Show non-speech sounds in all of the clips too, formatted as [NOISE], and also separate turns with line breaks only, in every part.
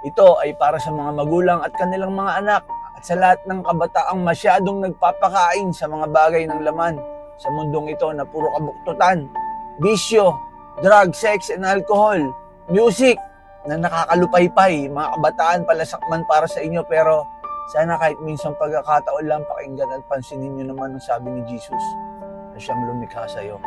Ito ay para sa mga magulang at kanilang mga anak at sa lahat ng kabataang masyadong nagpapakain sa mga bagay ng laman sa mundong ito na puro kabuktutan, bisyo, drug, sex, and alcohol, music na nakakalupaypay, mga kabataan palasakman para sa inyo pero sana kahit minsan pagkakataon lang pakinggan at pansinin nyo naman ang sabi ni Jesus na siyang lumikha sa'yo.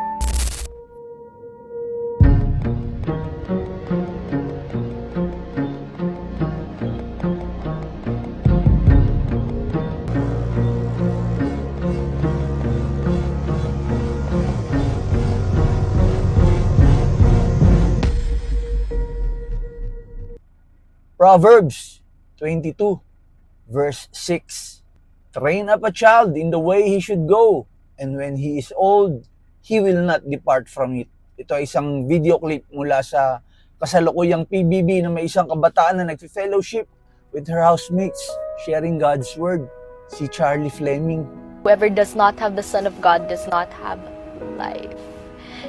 Proverbs 22 verse 6 Train up a child in the way he should go and when he is old he will not depart from it. Ito ay isang video clip mula sa kasalukuyang PBB na may isang kabataan na nagfi-fellowship with her housemates sharing God's word. Si Charlie Fleming.
Whoever does not have the Son of God does not have life.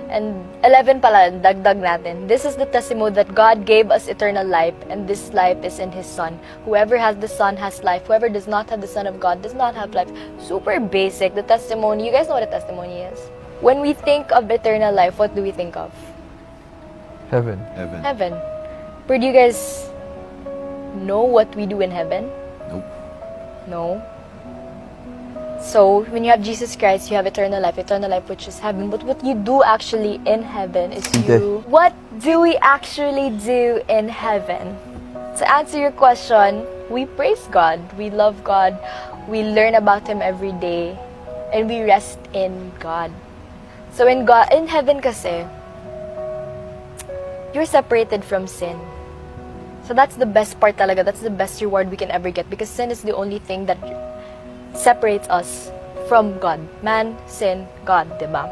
And 11 pala, dagdag natin. This is the testimony that God gave us eternal life, and this life is in His Son. Whoever has the Son has life. Whoever does not have the Son of God does not have life. Super basic, the testimony. You guys know what a testimony is? When we think of eternal life, what do we think of?
Heaven.
Heaven.
Heaven. But do you guys know what we do in heaven?
Nope.
No. So, when you have Jesus Christ, you have eternal life, eternal life which is heaven. But what you do actually in heaven is you. What do we actually do in heaven? To answer your question, we praise God, we love God, we learn about Him every day, and we rest in God. So in God, in heaven kasi, you're separated from sin. So that's the best part talaga. That's the best reward we can ever get because sin is the only thing that separates us from God. Man, sin, God, diba?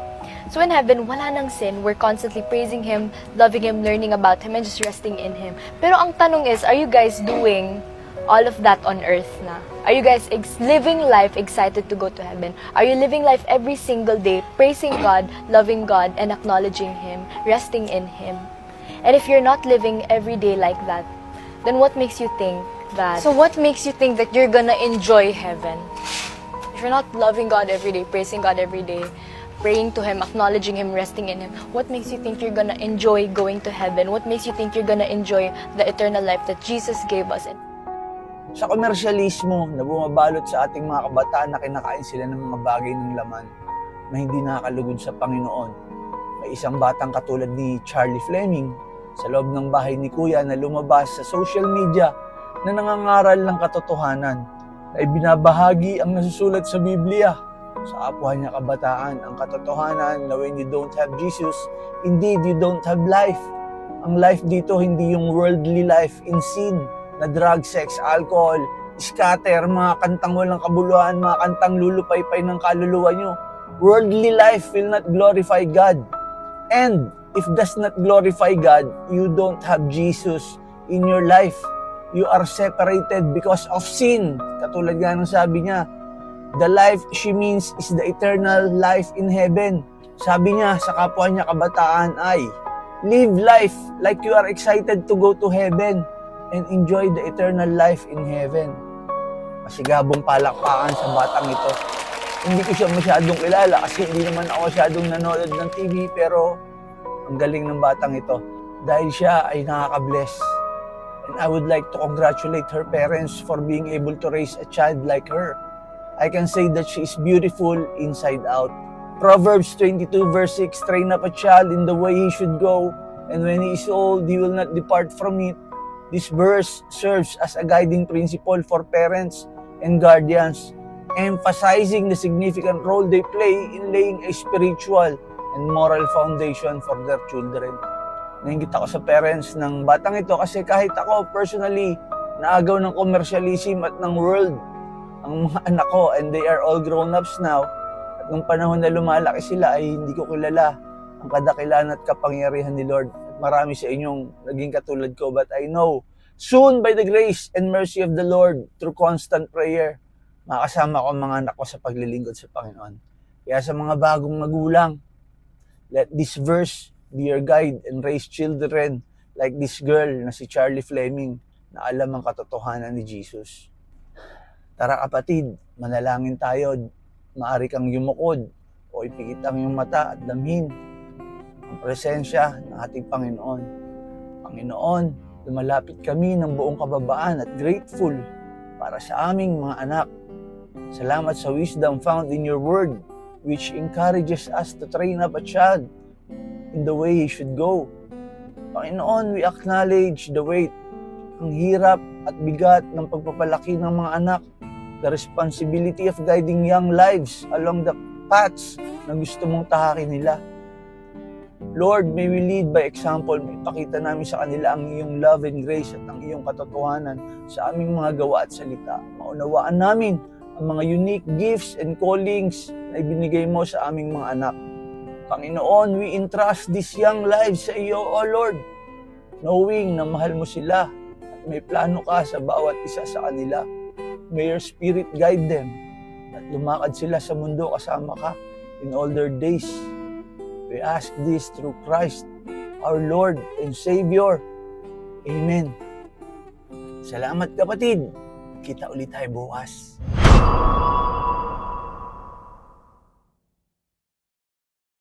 So in heaven, wala nang sin. We're constantly praising Him, loving Him, learning about Him, and just resting in Him. Pero ang tanong is, are you guys doing all of that on earth na? Are you guys ex- living life excited to go to heaven? Are you living life every single day, praising God, loving God, and acknowledging Him, resting in Him? And if you're not living every day like that, then what makes you think that? So what makes you think that you're gonna enjoy heaven? If you're not loving God every day, praising God every day, praying to Him, acknowledging Him, resting in Him, what makes you think you're gonna enjoy going to heaven? What makes you think you're gonna enjoy the eternal life that Jesus gave us?
Sa komersyalismo na bumabalot sa ating mga kabataan na kinakain sila ng mga bagay ng laman na hindi nakakalugod sa Panginoon. May isang batang katulad ni Charlie Fleming sa loob ng bahay ni Kuya na lumabas sa social media na nangangaral ng katotohanan na ibinabahagi ang nasusulat sa Biblia sa kapwa niya kabataan ang katotohanan na when you don't have Jesus, indeed you don't have life. Ang life dito hindi yung worldly life in sin na drug, sex, alcohol, scatter, mga kantang walang kabuluhan, mga kantang lulupaypay ng kaluluwa nyo. Worldly life will not glorify God. And if does not glorify God, you don't have Jesus in your life. You are separated because of sin. Katulad nga ng sabi niya, the life she means is the eternal life in heaven. Sabi niya sa kapwa niya kabataan ay, live life like you are excited to go to heaven and enjoy the eternal life in heaven. Masigabong palakpakan sa batang ito. Hindi ko siya masyadong kilala kasi hindi naman ako masyadong nanonood ng TV pero ang galing ng batang ito dahil siya ay nakaka-bless. And I would like to congratulate her parents for being able to raise a child like her. I can say that she is beautiful inside out. Proverbs 22 verse 6, Train up a child in the way he should go, and when he is old, he will not depart from it. This verse serves as a guiding principle for parents and guardians, emphasizing the significant role they play in laying a spiritual and moral foundation for their children. Naingit ako sa parents ng batang ito kasi kahit ako personally, naagaw ng commercialism at ng world ang mga [LAUGHS] anak ko and they are all grown-ups now. At nung panahon na lumalaki sila ay hindi ko kilala ang kadakilan at kapangyarihan ni Lord. Marami sa inyong naging katulad ko but I know soon by the grace and mercy of the Lord through constant prayer, makasama ko ang mga anak ko sa paglilingkod sa Panginoon. Kaya sa mga bagong magulang, let this verse your guide and raise children like this girl na si Charlie Fleming na alam ang katotohanan ni Jesus. Tara kapatid, manalangin tayo. Maari kang yumukod o ipikit ang iyong mata at damhin ang presensya ng ating Panginoon. Panginoon, lumalapit kami ng buong kababaan at grateful para sa aming mga anak. Salamat sa wisdom found in your word which encourages us to train up a child in the way he should go. Panginoon, we acknowledge the weight, ang hirap at bigat ng pagpapalaki ng mga anak, the responsibility of guiding young lives along the paths na gusto mong tahakin nila. Lord, may we lead by example. May pakita namin sa kanila ang iyong love and grace at ang iyong katotohanan sa aming mga gawa at salita. Maunawaan namin ang mga unique gifts and callings na ibinigay mo sa aming mga anak. Panginoon, we entrust these young lives sa iyo, O Lord, knowing na mahal mo sila at may plano ka sa bawat isa sa kanila. May your spirit guide them at lumakad sila sa mundo kasama ka in all their days. We ask this through Christ, our Lord and Savior. Amen. Salamat kapatid. Kita ulit tayo bukas.